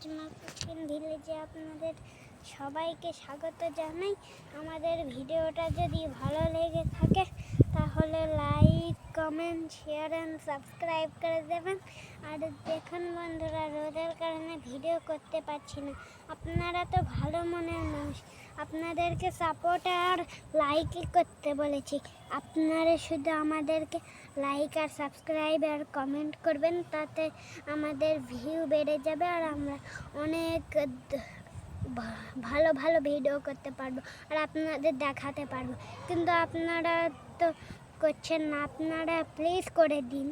নাজমা ভিলেজে আপনাদের সবাইকে স্বাগত জানাই। আমাদের ভিডিওটা যদি ভালো লেগে থাকে তাহলে like comment share and subscribe করে দেবেন। আর দেখুন বন্ধুরা, রোদের কারণে ভিডিও করতে পারছি না। আপনারা তো ভালো মনের মানুষ। আপনাদেরকে সাপোর্ট আর লাইকই করতে বলেছি। আপনারা শুধু আমাদেরকে লাইক আর সাবস্ক্রাইব আর কমেন্ট করবেন, তাতে আমাদের ভিউ বেড়ে যাবে আর আমরা অনেক ভালো ভালো ভিডিও করতে পারব আর আপনাদের দেখাতে পারব। কিন্তু আপনারা তো করছেন না আপনারা প্লিজ করে দিন।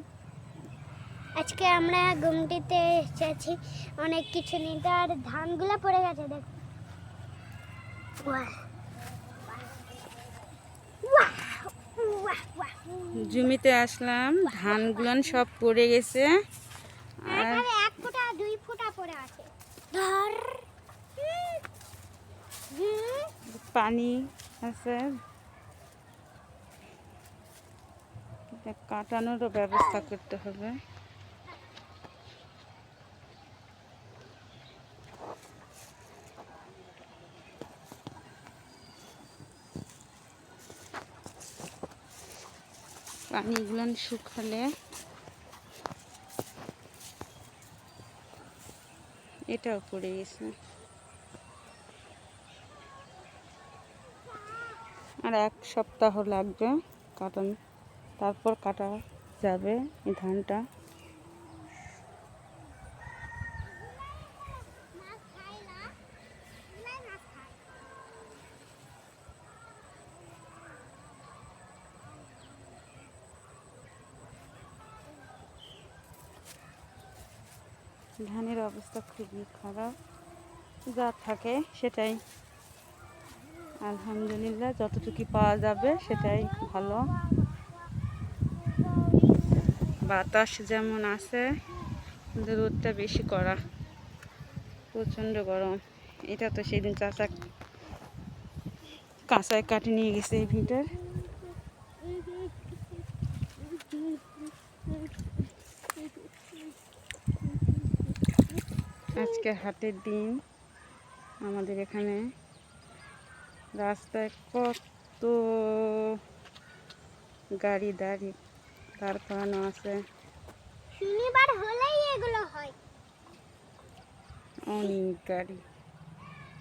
আজকে আমরা গুমটিতে এসেছি অনেক কিছু নিতে আর ধানগুলো পড়ে গেছে দেখ। জমিতে আসলাম ধানগুলান সব পড়ে গেছে। আর এক ফুটা দুই ফুটা পড়ে আছে। ধর। পানি আছে। কাটানোরও ব্যবস্থা করতে হবে। পানিগুলো শুকালে এটাও পড়ে গেছে। আর এক সপ্তাহ লাগবে কাটানো। তারপর কাটা যাবে এই ধানটা। ধানের অবস্থা খুবই খারাপ, যা থাকে সেটাই। আলহামদুলিল্লাহ, যতটুকু পাওয়া যাবে সেটাই ভালো। বাতাস যেমন আছে, কিন্তু রোদটা বেশি করা প্রচণ্ড গরম। এটা তো সেদিন চাচা কাঁচায় কাটে নিয়ে গেছে এই ভিটার। আজকে হাটের দিন। আমাদের এখানে রাস্তায় কত গাড়ি দাঁড়ি দাঁড় করানো আছে। শনিবার হলেই এগুলো হয়। অনেক গাড়ি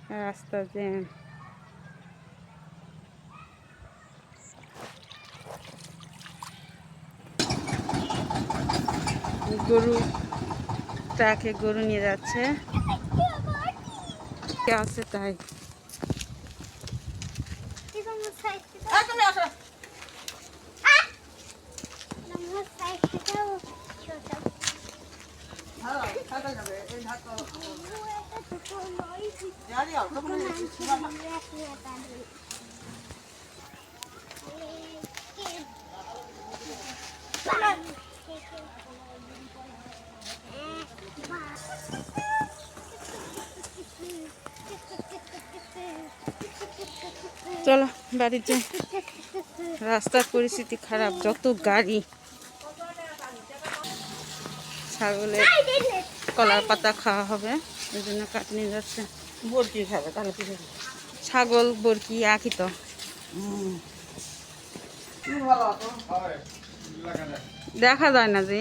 রাস্তা জ্যাম। গরু ট্রাকে গরু নিয়ে যাচ্ছে। আছে তাই এরকম size থেকে- আহ! আমার size থেকেও ছোট। ও, এটা ছোট নয়। ছোট নাম ছিল বিরাশি একাডেমি। চলো বাড়িতে। রাস্তার পরিস্থিতি খারাপ যত গাড়ি ছাগলের কলার পাতা খাওয়া হবে ওই জন্য কাট নিয়ে যাচ্ছে। বরকি খাবে তাহলে ছাগল বরকি একই তো। দেখা যায় না যে।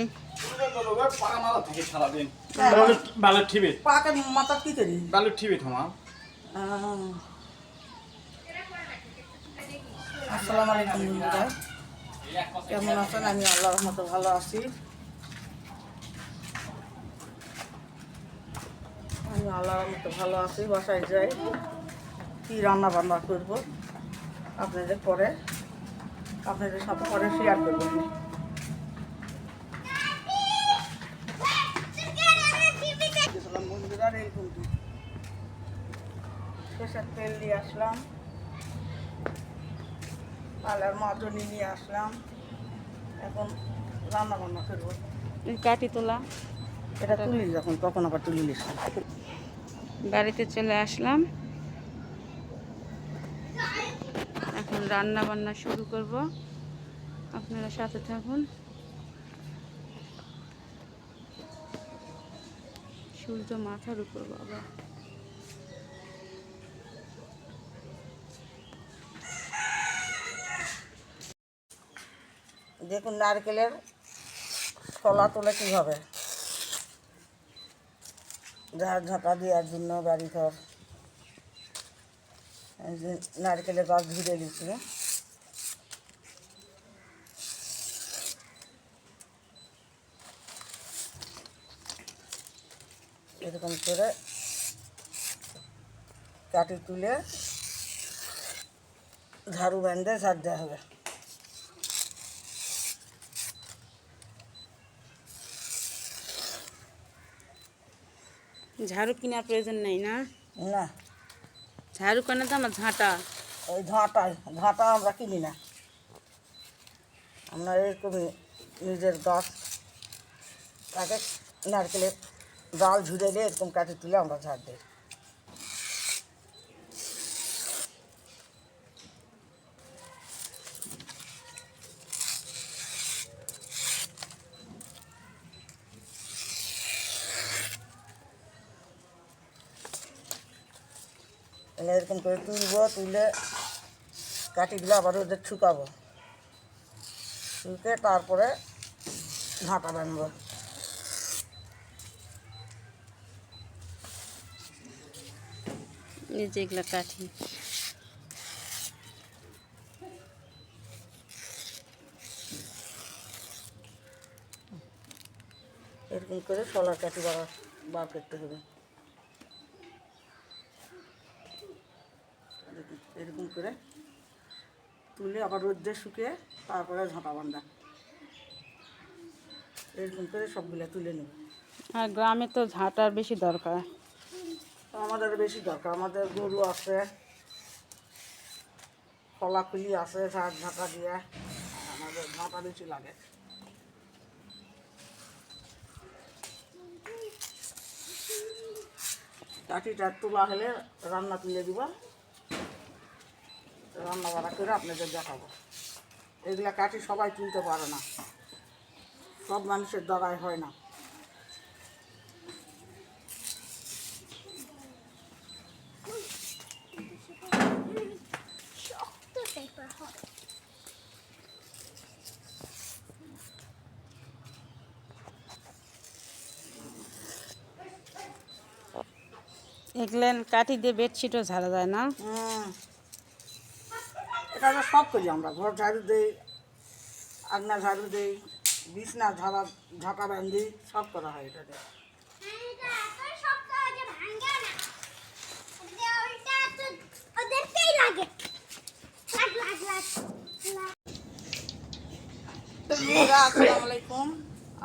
বালুর ঠিবে পাকে মাথা কি করি ঠিবে। আসসালামু আলাইকুম কেমন আছেন? আমি আল্লাহর মতো ভালো আছি। আল্লাহ রহমতে ভালো আছি বাসায় যাই। কি রান্না বান্না করব আপনাদের পরে আপনাদের সাথে পরে শেয়ার করব। বন্ধুরা রেলকুন্টি সরষের তেল দিয়ে আসলাম। পালার মাজনি নিয়ে আসলাম। এখন রান্না বান্না করব। এই কাটি তোলা। এটা তুলি যখন তখন আবার তুলি নিস। বাড়িতে চলে আসলাম। এখন রান্না বান্না শুরু করব। আপনারা সাথে থাকুন। সূর্য মাথার উপর বাবা। দেখুন নারকেলের ছলা তোলে কীভাবে ঝাড় ঝাঁটা দেওয়ার জন্য বাড়ি ঘর নারকেলের গাছ ধুয়ে দিচ্ছি এরকম করে কাটি তুলে ঝাড়ু বেঁধে ঝাড় দেওয়া হবে। ঝাড়ু কেনার প্রয়োজন নেই না? না। ঝাড়ু কেনা তো আমার ঝাঁটা। ওই ঝাঁটা ঝাঁটা আমরা কিনি না। আমরা এরকমই নিজের গাছ তাকে নারকেলের ডাল ঝুড়ে দিয়ে এরকম কাটি তুলে আমরা ঝাড় দিই। এনে এরকম করে তুলবো তুলে কাটিগুলো আবার ওদের শুকাবো। শুকে তারপরে ঝাঁটা বানবো। যে কাঠি। এরকম করে সোলার কাঠি বার বার করতে হবে দেখুন, এরকম করে তুলে আবার রোদ্রে শুকিয়ে তারপরে ঝাঁটা বান্ধা এরকম করে সবগুলো তুলে নেব। হ্যাঁ গ্রামে তো ঝাঁটার বেশি দরকার। আমাদের বেশি দরকার। আমাদের গরু আছে কলাকুলি আছে ঝাঁট ঝাঁটা দিয়ে। আমাদের ঝাঁটা বেশি লাগে। কাঠিটা তোলা হলে রান্না তুলে দিব। রান্না বাড়া করে আপনাদের দেখাবো। এগুলা কাঠি সবাই তুলতে পারে না। সব মানুষের দ্বারাই হয় না। এগুলেন কাঠি দিয়ে বেডশিটও ঝাড়া যায় না? হুম। এটা তো সব করি আমরা ঘর ঝাড়ু দিই আগনা ঝাড়ু দিই বিছনা ঝাড়া ঝাঁটা বান্ধি সব করা হয় এটা দিয়ে। এটা এত শক্ত যে ভাঙে না যে ওইটা তো ওদেরকেই লাগে লাগ লাগ লাগ লাগ। বন্ধুরা, আসসালামু আলাইকুম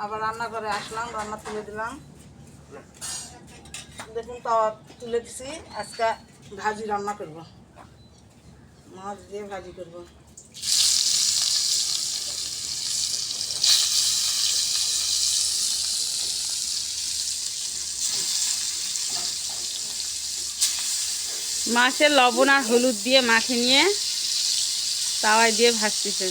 আবার রান্নাঘরে আসলাম রান্না তুলে দিলাম দেখুন তাওয়া তুলে দিছি আজকে ভাজি রান্না করব মাছ দিয়ে ভাজি করব। মাছের লবণ আর হলুদ দিয়ে মাখে নিয়ে তাওয়ায় দিয়ে ভাজতেছে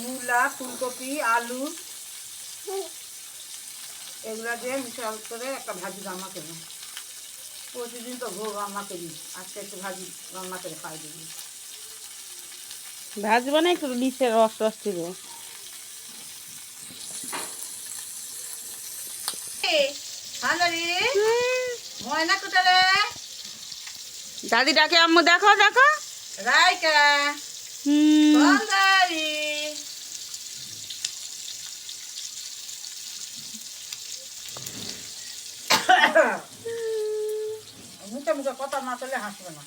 মূলা ফুলকপি আলু। এগুলা দিয়ে মিশাল করে একটা ভাজি রান্না করব। প্রতিদিন তো ভোগ রান্না করি আজকে একটু ভাজি রান্না করে খাই দিবি ভাজবো না একটু নিচে রস রস দিব। দাদি ডাকে আম্মু দেখো দেখো। রাইকা। হুম। মুখে মুখে কথা না চলে হাসবে না।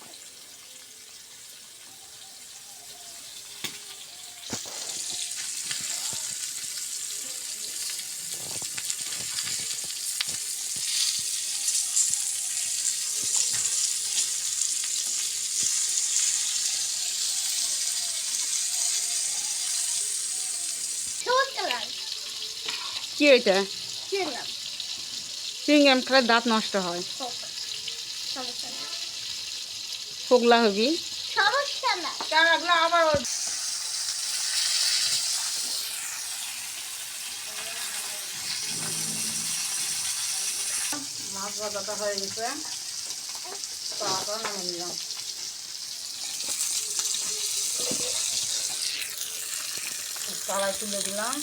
কি এটা চুইংগাম খেলে দাঁত নষ্ট হয়। ফোগলা হবি। আবার মাছ ভাজাটা হয়ে গেছে। তারপর নামে নিলাম। কড়াই তুলে দিলাম।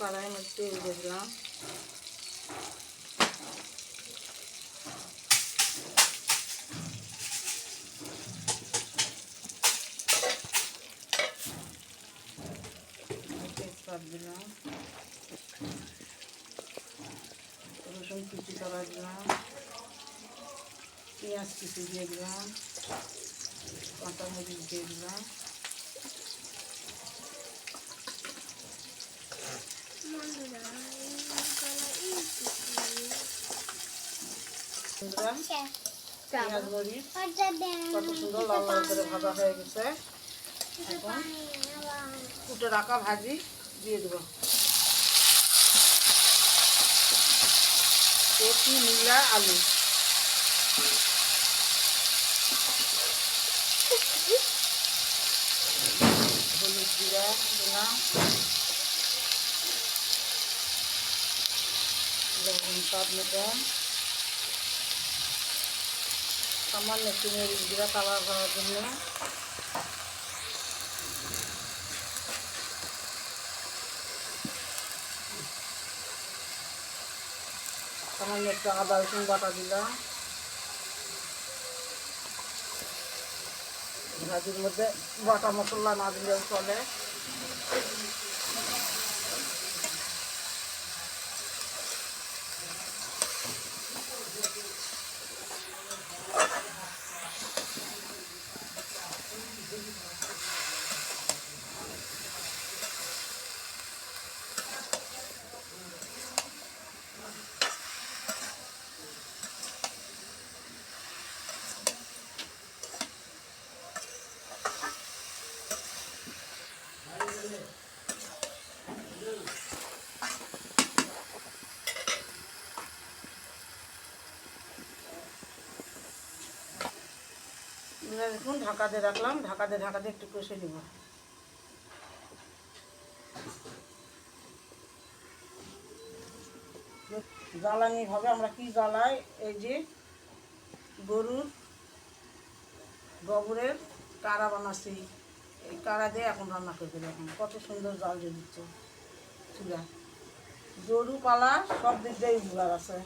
কড়াইয়ের মধ্যে তেল দিয়ে দিলাম তেজপাত দিলাম রসুন কুচি করা দিলাম পেঁয়াজ কুচি দিয়ে দিলাম কাঁচা মরিচ দিয়ে দিলাম দিলাম পেঁয়াজ মরিচ কত সুন্দর লাল লাল করে ভাজা হয়ে গেছে এখন কুটে রাখা ভাজি দিয়ে দেবো কচি মূলা আলু হলুদ জিরা দিলাম লবণ স্বাদ মতন সামান্য একটু মরিচ জিরা কালার করার জন্য। সামান্য একটু আদা রসুন বাটা দিলাম। ভাজির মধ্যে বাটা মশলা না দিলেও চলে। এবার দেখুন ঢাকা দিয়ে রাখলাম ঢাকা দিয়ে ঢাকা দিয়ে একটু কষে নিব। জ্বালানি হবে, আমরা কি জ্বালাই? এই যে গরুর গোবরের কাড়া বানাচ্ছি। এই কাড়া দিয়ে এখন রান্না করতে এখন কত সুন্দর জাল দিয়ে দিচ্ছে চুলা। গরু পালা সব দিক দিয়েই উপকার আছে।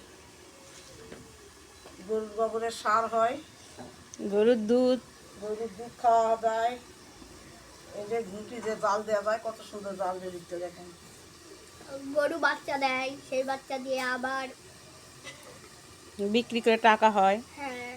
গরুর গোবরের সার হয়। গরুর দুধ গরুর দুধ খাওয়া যায়। এই যে ঘুঁটি যে জাল দেওয়া যায় কত সুন্দর জাল দিয়ে দিচ্ছে দেখেন। গরু বাচ্চা দেয় সেই বাচ্চা দিয়ে আবার বিক্রি করে টাকা হয়। হ্যাঁ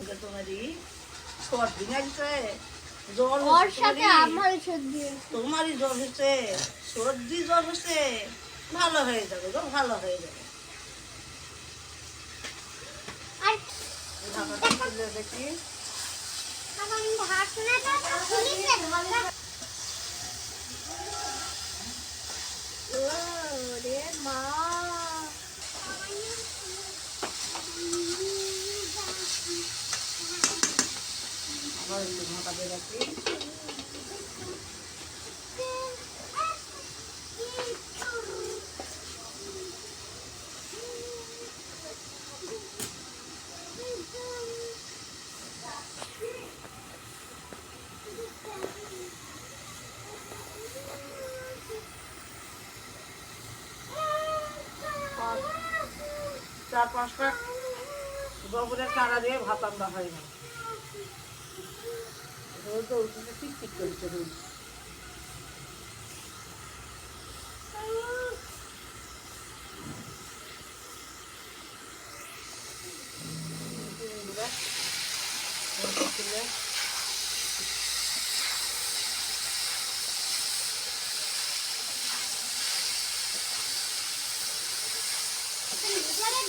এটা তোমারই সর্দি লাগছে জ্বর ওর সাথে? আমার সর্দি তোমারই জ্বর হচ্ছে সর্দি জ্বর হচ্ছে ভালো হয়ে যাবে গো ভালো হয়ে যাবে আর ঢাকাটা খুলে দেখি আমার ঢাকনাটা খুলিছে ওরে মা আবার একটু ঢাকা দিয়ে রাখি। চার পাঁচটা গোবরের কাঁড়া দিয়ে ভাত রান্না হয় না। উঠে ঠিক ঠিক করেছে রোজ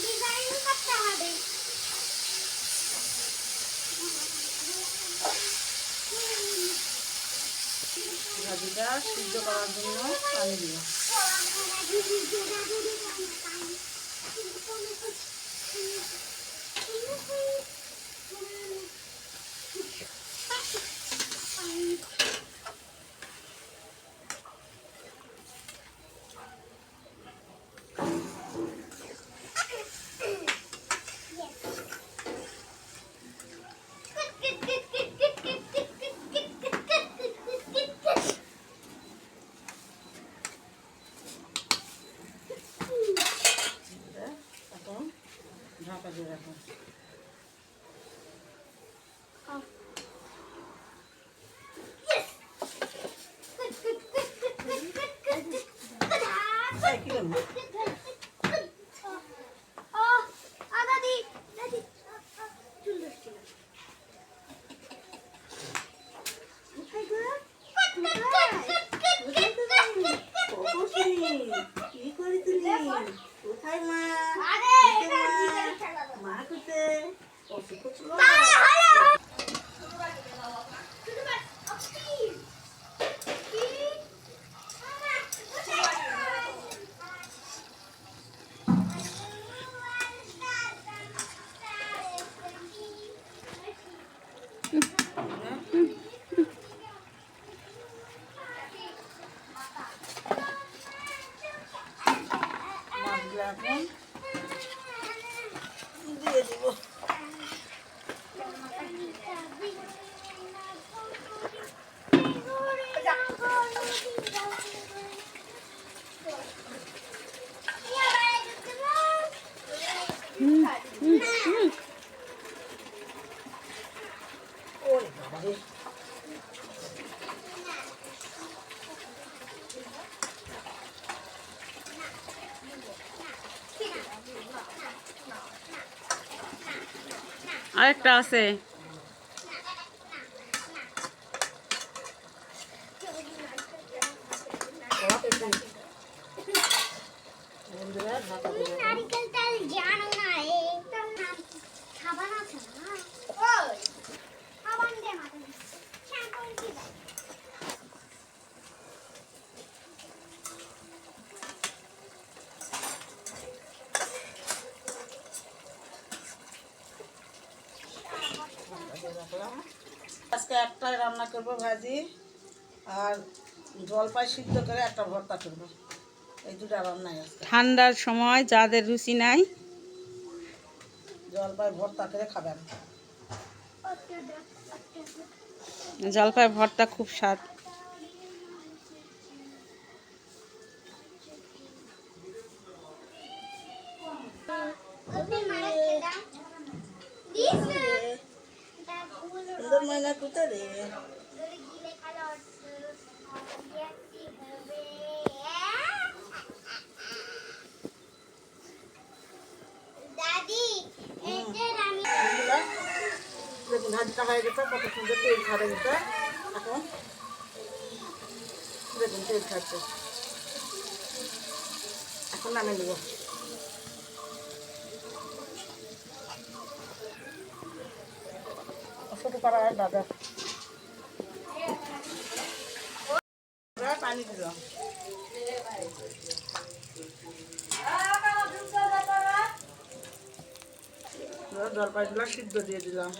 ডিজাইন করতে হবে ভাজিটা সিদ্ধ করার জন্য পানি দিলাম এটা এখন ঢাকা দিয়ে রাখুন এই, কি করব? কি করি তুমি কোথায় মা মা কোথায় কচু কচু মাছগুলো এখন দিয়ে দিব ওই বাবা রে আরেকটা আছে বন্ধুরা ঢাকা দিয়ে রাখুন। নারিকেল তেল জানো না এইটার নাম কি? সাবান আছে না ওই সাবান দে মাথা শ্যাম্পু কি দেয়? আজকে একটাই রান্না করব ভাজি আর সিদ্ধ করে একটা ভর্তা করব। এই দুটা ঠান্ডার সময় যাদের রুচি নাই জলপাই ভর্তা করে খাবেন। জলপাই ভর্তা খুব স্বাদ। ময়না কোথায় রে। ভাজিটা হয়ে গেছে কত সুন্দর তেল ছাড়ে গেছে এখন দেখুন তেল ছাড়ছে এখন নামে নেব ছোটো হয় দাদা। পানি দিলাম জলপাইগুলো সিদ্ধ দিয়ে দিলাম।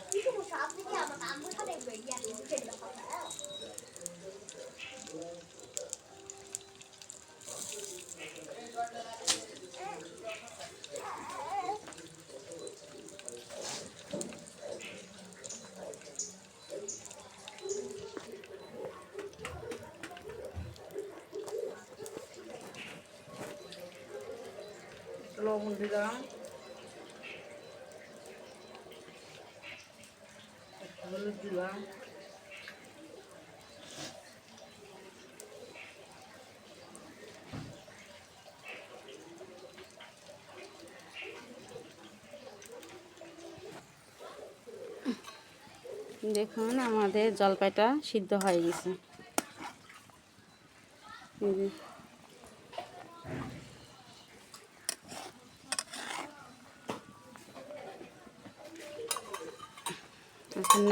দেখুন আমাদের জলপাইটা সিদ্ধ হয়ে গেছে।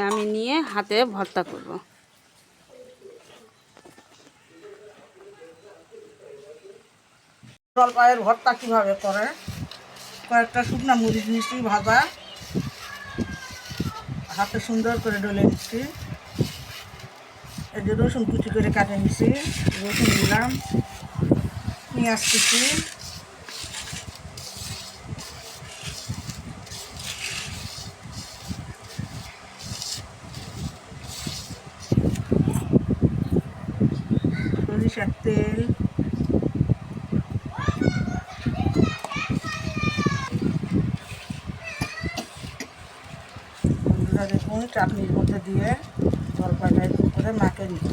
যে। নিয়ে হাতে ভর্তা করব। জলপাইয়ের ভর্তা কীভাবে করে? কয়েকটা শুকনা মরিচ নিচ্ছি ভাজা। হাতে সুন্দর করে ডলে নিচ্ছি। এই যে রসুন কুচি করে কাটে নিচ্ছি রসুন দিলাম পেঁয়াজ কুচি। সরিষার তেল দেখুন চাটনির মধ্যে দিয়ে জলপাইটা একটু করে মাকে নিব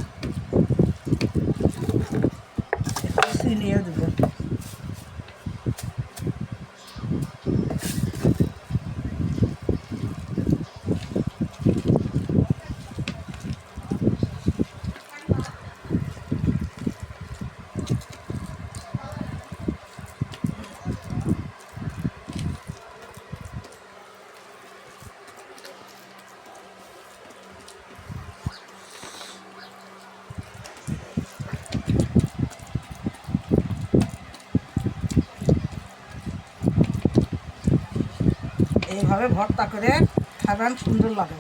একটু চিনিও দেবো এইভাবে ভর্তা করে খাবেন সুন্দর লাগে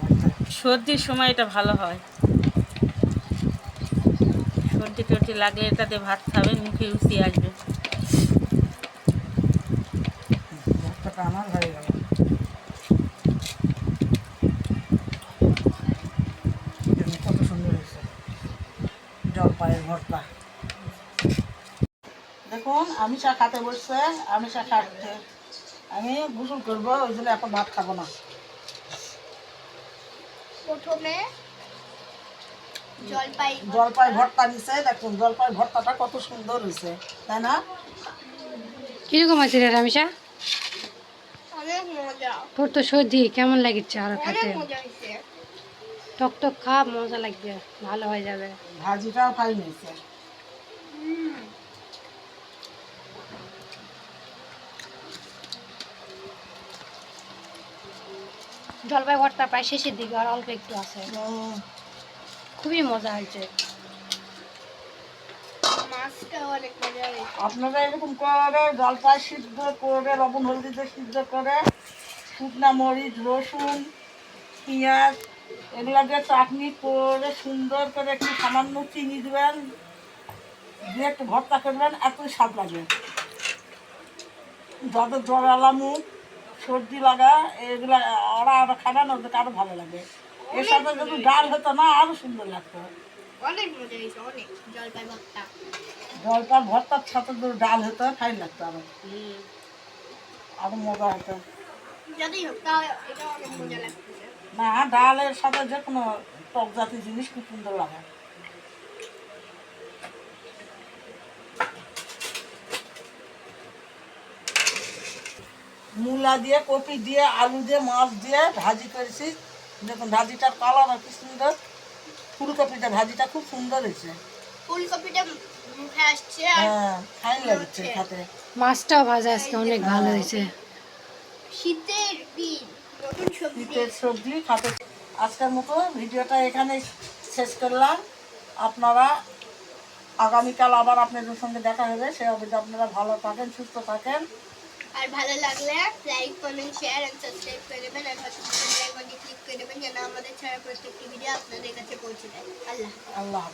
সর্দির সময় এটা ভালো হয়। সর্দি টর্দি লাগলে এটাতে ভাত খাবেন মুখে উচি আসবে। ভর্তাটা আমার হয়ে গেল। দেখুন কত সুন্দর হয়েছে। জলপাইয়ের ভর্তা। দেখুন আমিষা খাতে বসছে আমিষা খাচ্ছে। আমি গোসল করব ওই জন্য এখন ভাত খাব না। প্রথমে জলপাই জলপাই ভর্তা নিছে দেখুন জলপাই ভর্তাটা কত সুন্দর হয়েছে তাই না? কীরকম আছে রে রামিসা তোর তো সর্দি কেমন লাগছে আরও খেতে? টক টক খা মজা লাগবে ভালো হয়ে যাবে। ভাজিটাও ফাইন হয়েছে। জলপাই ভর্তা প্রায় শেষের দিকে আর অল্প একটু আছে। খুবই মজা হয়েছে। আপনারা এরকম করে জলপাই সিদ্ধ করে লবণ হলদিতে সিদ্ধ করে শুকনা মরিচ রসুন পেঁয়াজ এগুলো দিয়ে চাটনি করে সুন্দর করে একটু সামান্য চিনি দেবেন দিয়ে একটু ভর্তা করবেন এতই স্বাদ লাগে। যাদের জ্বর আলা মুখ সর্দি লাগা এগুলো ওরা আরও খাবে না ওদেরকে আরও ভালো লাগে। এর সাথে যদি ডাল হতো না আরও সুন্দর লাগতো। অনেক মজা হয়েছে অনেক। জলপাই ভর্তা। জলপাই ভর্তার সাথে যদি ডাল হতো ফাইন লাগতো আরও। আরও মজা হতো। না ডালের সাথে যে কোনো টক জাতীয় জিনিস খুব সুন্দর লাগে। মূলা দিয়ে কপি দিয়ে আলু দিয়ে মাছ দিয়ে ভাজি করেছি। দেখুন ভাজিটার কালার কি সুন্দর। ফুলকপিটা ভাজিটা খুব সুন্দর হয়েছে। ফুলকপিটা মুখে আসছে হ্যাঁ ফাইন লাগছে খেতে। মাছটাও ভাজা আজকে অনেক ভালো হয়েছে। শীতের দিন নতুন সবজি। শীতের সবজি খাতে আজকের মতো ভিডিওটা এখানে শেষ করলাম। আপনারা আগামীকাল আবার আপনাদের সঙ্গে দেখা হবে। সে অবধি আপনারা ভালো থাকেন সুস্থ থাকেন। আর ভালো লাগলে like comment share and subscribe করে দেবেন। আর আইকনটি ক্লিক করে দেবেন যেন আমাদের ছাড়া প্রত্যেকটি ভিডিও আপনাদের কাছে পৌঁছে দেয় আল্লাহ। আল্লাহ